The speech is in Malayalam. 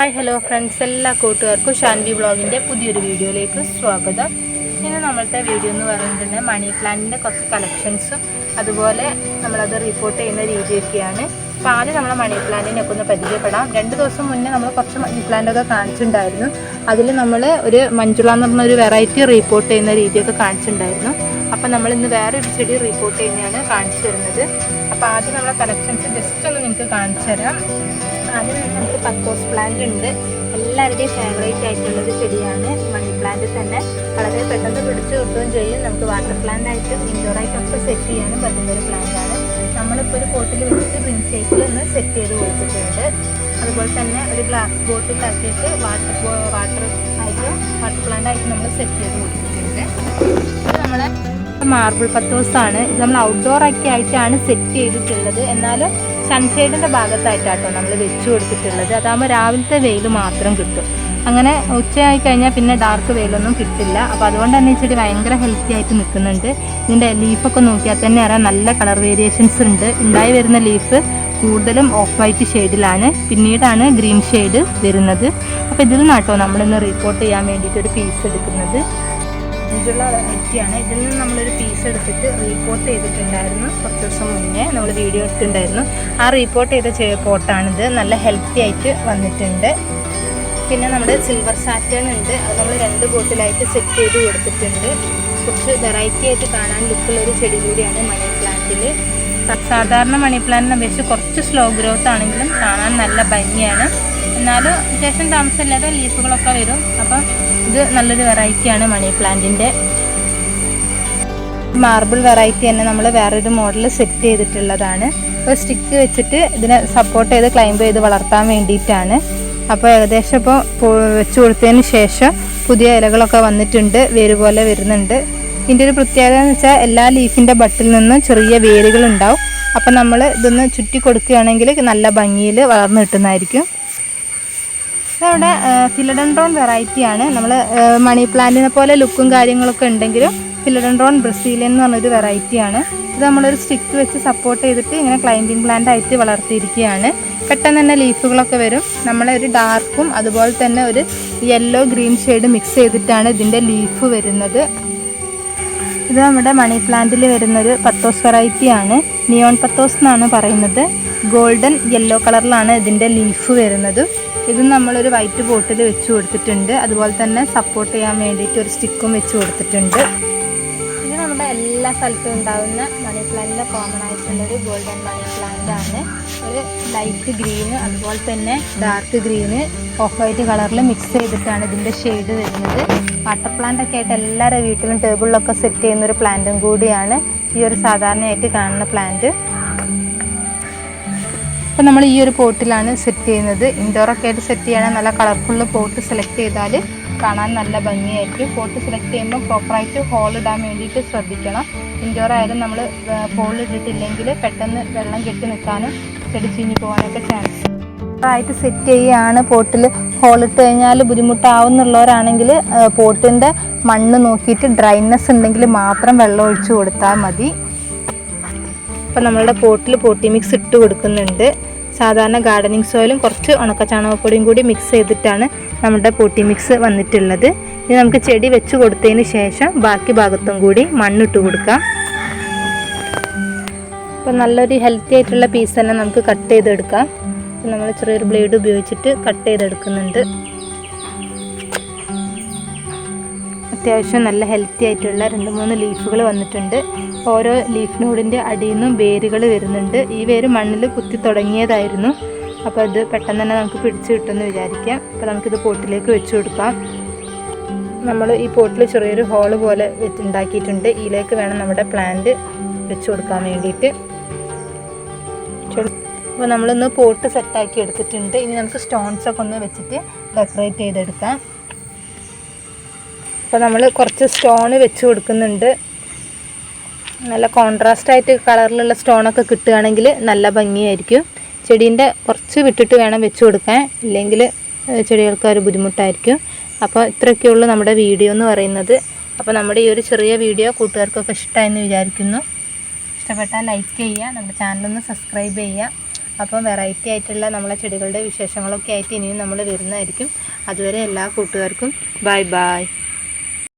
ഹായ് ഹലോ ഫ്രണ്ട്സ് എല്ലാ കൂട്ടുകാർക്കും ഷാൻവി വ്ളോഗിന്റെ പുതിയൊരു വീഡിയോയിലേക്ക് സ്വാഗതം. ഇന്ന് നമ്മളത്തെ വീഡിയോ എന്ന് പറഞ്ഞിട്ടുണ്ടെങ്കിൽ മണി പ്ലാന്റിന്റെ കുറച്ച് കളക്ഷൻസും അതുപോലെ നമ്മളത് റിപ്പോർട്ട് ചെയ്യുന്ന രീതിയൊക്കെയാണ്. അപ്പോൾ ആദ്യം നമ്മൾ മണി പ്ലാന്റിനൊക്കെ ഒന്ന് പരിചയപ്പെടാം. രണ്ട് ദിവസം മുന്നേ നമ്മൾ കുറച്ച് മണി പ്ലാന്റൊക്കെ കാണിച്ചിട്ടുണ്ടായിരുന്നു. അതിൽ നമ്മൾ ഒരു മഞ്ജുള എന്ന് പറഞ്ഞ ഒരു വെറൈറ്റി റിപ്പോർട്ട് ചെയ്യുന്ന രീതിയൊക്കെ കാണിച്ചിട്ടുണ്ടായിരുന്നു. അപ്പോൾ നമ്മൾ ഇന്ന് ഒരു ചെടി റിപ്പോർട്ട് ചെയ്യുന്നതാണ് കാണിച്ചു തരുന്നത്. അപ്പോൾ ആദ്യം നമ്മളെ കളക്ഷൻസ് ജസ്റ്റ് ഒന്ന് നിങ്ങൾക്ക് കാണിച്ചു തരാം. നമുക്ക് പക്കോസ് പ്ലാന്റ് ഉണ്ട്. എല്ലാവരുടെയും ഫേവറേറ്റ് ആയിട്ടുള്ളൊരു ചെടിയാണ്. മണി പ്ലാന്റ് തന്നെ. വളരെ പെട്ടെന്ന് പിടിച്ചു കിട്ടുകയും ചെയ്യും. നമുക്ക് വാട്ടർ പ്ലാന്റ് ആയിട്ടും ഇൻഡോർ ആയിട്ടും ഒക്കെ സെറ്റ് ചെയ്യാനും പറ്റുന്ന ഒരു പ്ലാന്റ് ആണ്. നമ്മളിപ്പോൾ ഒരു ബോട്ടിൽ വെച്ചിട്ട് റിംഗ് ഷേപ്പിൽ ഒന്ന് സെറ്റ് ചെയ്ത് കൊടുത്തിട്ടുണ്ട്. അതുപോലെ തന്നെ ഒരു ഗ്ലാസ് ബോട്ടിലാക്കിയിട്ട് വാട്ടർ വാട്ടർ ആയിട്ട് വാട്ടർ പ്ലാന്റ് ആയിട്ട് നമ്മൾ സെറ്റ് ചെയ്ത് കൊടുത്തിട്ടുണ്ട്. ഇത് നമ്മളെ മാർബിൾ പത്തോസാണ് ഇത് നമ്മൾ ഔട്ട്ഡോർ ഒക്കെ ആയിട്ടാണ് സെറ്റ് ചെയ്തിട്ടുള്ളത്. എന്നാലും സൺഷെയ്ഡിന്റെ ഭാഗത്തായിട്ടാട്ടോ നമ്മൾ വെച്ച് കൊടുത്തിട്ടുള്ളത്. അതാകുമ്പോൾ രാവിലത്തെ വെയിൽ മാത്രം കിട്ടും. അങ്ങനെ ഉച്ചയായി കഴിഞ്ഞാൽ പിന്നെ ഡാർക്ക് വെയിലൊന്നും കിട്ടില്ല. അപ്പോൾ അതുകൊണ്ട് തന്നെ ഈ ചെടി ഭയങ്കര ഹെൽത്തി ആയിട്ട് നിൽക്കുന്നുണ്ട് ഇതിന്റെ ലീഫൊക്കെ നോക്കിയാൽ തന്നെ അറിയാം നല്ല കളർ വേരിയേഷൻസ് ഉണ്ട്. ഉണ്ടായി വരുന്ന ലീഫ് കൂടുതലും ഓഫ് വൈറ്റ് ഷെയ്ഡിലാണ് പിന്നീടാണ് ഗ്രീൻ ഷെയ്ഡ് വരുന്നത്. അപ്പോൾ ഇതിൽ നിന്നാട്ടോ നമ്മളിന്ന് റിപ്പോർട്ട് ചെയ്യാൻ വേണ്ടിയിട്ട് ഒരു പീസ് എടുക്കുന്നത്. ഇതുള്ള വെറൈറ്റിയാണ് ഇതിൽ നിന്ന് നമ്മളൊരു പീസ് എടുത്തിട്ട് റീപോർട്ട് ചെയ്തിട്ടുണ്ടായിരുന്നു. കുറച്ച് ദിവസം മുന്നേ നമ്മൾ വീഡിയോ എടുത്തിട്ടുണ്ടായിരുന്നു. ആ റീപോർട്ട് ചെയ്ത പോട്ടാണിത്. നല്ല ഹെൽത്തി ആയിട്ട് വന്നിട്ടുണ്ട്. പിന്നെ നമ്മുടെ സിൽവർ സാറ്റേൺ ഉണ്ട്. അത് നമ്മൾ രണ്ട് ബോട്ടിലായിട്ട് സെറ്റ് ചെയ്ത് കൊടുത്തിട്ടുണ്ട്. കുറച്ച് വെറൈറ്റി ആയിട്ട് കാണാൻ ലുക്കുള്ളൊരു ചെടി കൂടിയാണ് മണി പ്ലാന്റിൽ സാധാരണ മണി പ്ലാന്റിനെ അപേക്ഷിച്ച് കുറച്ച് സ്ലോ ഗ്രോത്ത് ആണെങ്കിലും കാണാൻ നല്ല ഭംഗിയാണ്. എന്നാലും അത്യാവശ്യം താമസമില്ലാതെ ലീഫുകളൊക്കെ വരും. അപ്പം ഇത് നല്ലൊരു വെറൈറ്റിയാണ് മണി പ്ലാന്റിന്റെ മാർബിൾ വെറൈറ്റി തന്നെ നമ്മൾ വേറൊരു മോഡൽ സെറ്റ് ചെയ്തിട്ടുള്ളതാണ്. അപ്പോൾ സ്റ്റിക്ക് വെച്ചിട്ട് ഇതിനെ സപ്പോർട്ട് ചെയ്ത് ക്ലൈംബ് ചെയ്ത് വളർത്താൻ വേണ്ടിയിട്ടാണ്. അപ്പോൾ ഏകദേശം ഇപ്പോൾ വെച്ച് കൊടുത്തതിന് ശേഷം പുതിയ ഇലകളൊക്കെ വന്നിട്ടുണ്ട് വേര് പോലെ വരുന്നുണ്ട്. ഇതിന്റെ ഒരു പ്രത്യേകത എന്ന് വെച്ചാൽ എല്ലാ ലീഫിന്റെ ബട്ടിൽ നിന്നും ചെറിയ വേരുകൾ ഉണ്ടാവും അപ്പോൾ നമ്മൾ ഇതൊന്ന് ചുറ്റി കൊടുക്കുകയാണെങ്കിൽ നല്ല ഭംഗിയിൽ വളർന്നു കിട്ടുന്നതായിരിക്കും. ഇതവിടെ ഫിലഡൻഡ്രോൺ വെറൈറ്റിയാണ് നമ്മൾ മണി പ്ലാന്റിനെ പോലെ ലുക്കും കാര്യങ്ങളൊക്കെ ഉണ്ടെങ്കിലും ഫിലഡൻഡ്രോൺ ബ്രസീലിയൻ എന്ന് പറഞ്ഞൊരു വെറൈറ്റിയാണ് ഇത് നമ്മളൊരു സ്റ്റിക്ക് വെച്ച് സപ്പോർട്ട് ചെയ്തിട്ട് ഇങ്ങനെ ക്ലൈമ്പിംഗ് പ്ലാന്റ് ആയിട്ട് വളർത്തിയിരിക്കുകയാണ്. പെട്ടെന്ന് തന്നെ ലീഫുകളൊക്കെ വരും. നമ്മളെ ഒരു ഡാർക്കും അതുപോലെ തന്നെ ഒരു യെല്ലോ ഗ്രീൻ ഷെയ്ഡ് മിക്സ് ചെയ്തിട്ടാണ് ഇതിന്റെ ലീഫ് വരുന്നത്. ഇത് നമ്മുടെ മണി പ്ലാന്റിൽ വരുന്നൊരു പത്തോസ് വെറൈറ്റി ആണ്. നിയോൺ പത്തോസ് എന്നാണ് പറയുന്നത്. ഗോൾഡൻ യെല്ലോ കളറിലാണ് ഇതിന്റെ ലീഫ് വരുന്നത്. ഇത് നമ്മളൊരു വൈറ്റ് ബോട്ടിൽ വെച്ച് കൊടുത്തിട്ടുണ്ട്. അതുപോലെ തന്നെ സപ്പോർട്ട് ചെയ്യാൻ വേണ്ടിയിട്ട് ഒരു സ്റ്റിക്കും വെച്ച് കൊടുത്തിട്ടുണ്ട്. ഇത് നമ്മുടെ എല്ലാ സ്ഥലത്തും ഉണ്ടാകുന്ന മണി പ്ലാന്റിന്റെ കോമൺ ആയിട്ടുള്ളൊരു ഗോൾഡൻ മണി പ്ലാന്റ് ആണ്. ലൈറ്റ് ഗ്രീന് അതുപോലെ തന്നെ ഡാർക്ക് ഗ്രീന് ഓഫ് വൈറ്റ് കളറിൽ മിക്സ് ചെയ്തിട്ടാണ് ഇതിന്റെ ഷെയ്ഡ് വരുന്നത്. വാട്ടർ പ്ലാന്റ് ഒക്കെ ആയിട്ട് എല്ലാവരുടെ വീട്ടിലും ടേബിളിലൊക്കെ സെറ്റ് ചെയ്യുന്ന ഒരു പ്ലാന്റും കൂടിയാണ് ഈ ഒരു സാധാരണയായിട്ട് കാണുന്ന പ്ലാന്റ് അപ്പോൾ നമ്മൾ ഈ ഒരു പോട്ടിലാണ് സെറ്റ് ചെയ്യുന്നത്. ഇൻഡോറൊക്കെ ആയിട്ട് സെറ്റ് ചെയ്യണമെങ്കിൽ നല്ല കളർഫുൾ പോട്ട് സെലക്ട് ചെയ്താൽ കാണാൻ നല്ല ഭംഗിയായിരിക്കും. പോട്ട് സെലക്ട് ചെയ്യുമ്പോൾ പ്രോപ്പറായിട്ട് ഹോൾ ഇടാൻ വേണ്ടിയിട്ട് ശ്രദ്ധിക്കണം. ഇൻഡോർ ആയാലും നമ്മൾ ഹോൾ ഇട്ടിട്ടില്ലെങ്കിൽ പെട്ടെന്ന് വെള്ളം കെട്ടി നിൽക്കാനും ചെടി ചീഞ്ഞു പോകാനൊക്കെ ചാൻസ് ആയിട്ട് സെറ്റ് ചെയ്യുകയാണ് പോട്ടിൽ ഹോളിട്ട് കഴിഞ്ഞാൽ ബുദ്ധിമുട്ടാവുന്നുള്ളവരാണെങ്കിൽ പോട്ടിന്റെ മണ്ണ് നോക്കിയിട്ട് ഡ്രൈനെസ് ഉണ്ടെങ്കിൽ മാത്രം വെള്ളം ഒഴിച്ച് കൊടുത്താൽ മതി. ഇപ്പം നമ്മളുടെ പോട്ടിൽ പോട്ടി മിക്സ് ഇട്ട് കൊടുക്കുന്നുണ്ട്. സാധാരണ ഗാർഡനിങ് സോയിലും കുറച്ച് ഉണക്ക ചാണകപ്പൊടിയും കൂടി മിക്സ് ചെയ്തിട്ടാണ് നമ്മുടെ പോട്ടി മിക്സ് വന്നിട്ടുള്ളത്. ഇനി നമുക്ക് ചെടി വെച്ച് കൊടുത്തതിന് ശേഷം ബാക്കി ഭാഗത്തും കൂടി മണ്ണിട്ട് കൊടുക്കാം. അപ്പം നല്ലൊരു ഹെൽത്തി ആയിട്ടുള്ള പീസ് തന്നെ നമുക്ക് കട്ട് ചെയ്തെടുക്കാം. നമ്മൾ ചെറിയൊരു ബ്ലേഡ് ഉപയോഗിച്ചിട്ട് കട്ട് ചെയ്തെടുക്കുന്നുണ്ട്. അത്യാവശ്യം നല്ല ഹെൽത്തി ആയിട്ടുള്ള രണ്ട് മൂന്ന് ലീഫുകൾ വന്നിട്ടുണ്ട്. ഓരോ ലീഫ് നോഡിന്റെ അടിയിൽ നിന്നും വേരുകൾ വരുന്നുണ്ട്. ഈ വേര് മണ്ണിൽ കുത്തി തുടങ്ങിയതായിരുന്നു. അപ്പോൾ അത് പെട്ടെന്ന് തന്നെ നമുക്ക് പിടിച്ച് കിട്ടുമെന്ന് വിചാരിക്കാം. അപ്പോൾ നമുക്കിത് പോട്ടിലേക്ക് വെച്ച് കൊടുക്കാം. നമ്മൾ ഈ പോട്ടിൽ ചെറിയൊരു ഹോൾ പോലെ ഉണ്ടാക്കിയിട്ടുണ്ട്. ഇതിലേക്ക് വേണം നമ്മുടെ പ്ലാന്റ് വെച്ച് കൊടുക്കാൻ വേണ്ടിയിട്ട്. അപ്പോൾ നമ്മളൊന്ന് പോട്ട് സെറ്റാക്കി എടുത്തിട്ടുണ്ട്. ഇനി നമുക്ക് സ്റ്റോൺസ് ഒക്കെ ഒന്ന് വെച്ചിട്ട് ഡെക്കറേറ്റ് ചെയ്തെടുക്കാം. അപ്പോൾ നമ്മൾ കുറച്ച് സ്റ്റോൺ വെച്ച് കൊടുക്കുന്നുണ്ട്. നല്ല കോൺട്രാസ്റ്റ് ആയിട്ട് കളറിലുള്ള സ്റ്റോണൊക്കെ കിട്ടുകയാണെങ്കിൽ നല്ല ഭംഗിയായിരിക്കും. ചെടീന്റെ കുറച്ച് വിട്ടിട്ട് വേണം വെച്ച് കൊടുക്കാൻ. ഇല്ലെങ്കിൽ ചെടികൾക്ക് ഒരു ബുദ്ധിമുട്ടായിരിക്കും. അപ്പോൾ ഇത്രയൊക്കെയുള്ളൂ നമ്മുടെ വീഡിയോ എന്ന് പറയുന്നത്. അപ്പോൾ നമ്മുടെ ഈ ഒരു ചെറിയ വീഡിയോ കൂട്ടുകാർക്കൊക്കെ ഇഷ്ടമായെന്ന് വിചാരിക്കുന്നു. ഇഷ്ടപ്പെട്ടാൽ ലൈക്ക് ചെയ്യുക. നമ്മുടെ ചാനലൊന്ന് സബ്സ്ക്രൈബ് ചെയ്യുക. അപ്പം വെറൈറ്റി ആയിട്ടുള്ള നമ്മളെ ചെടികളുടെ വിശേഷങ്ങളൊക്കെ ആയിട്ട് ഇനിയും നമ്മൾ വരുന്നതായിരിക്കും. അതുവരെ എല്ലാ കൂട്ടുകാർക്കും ബൈ ബൈ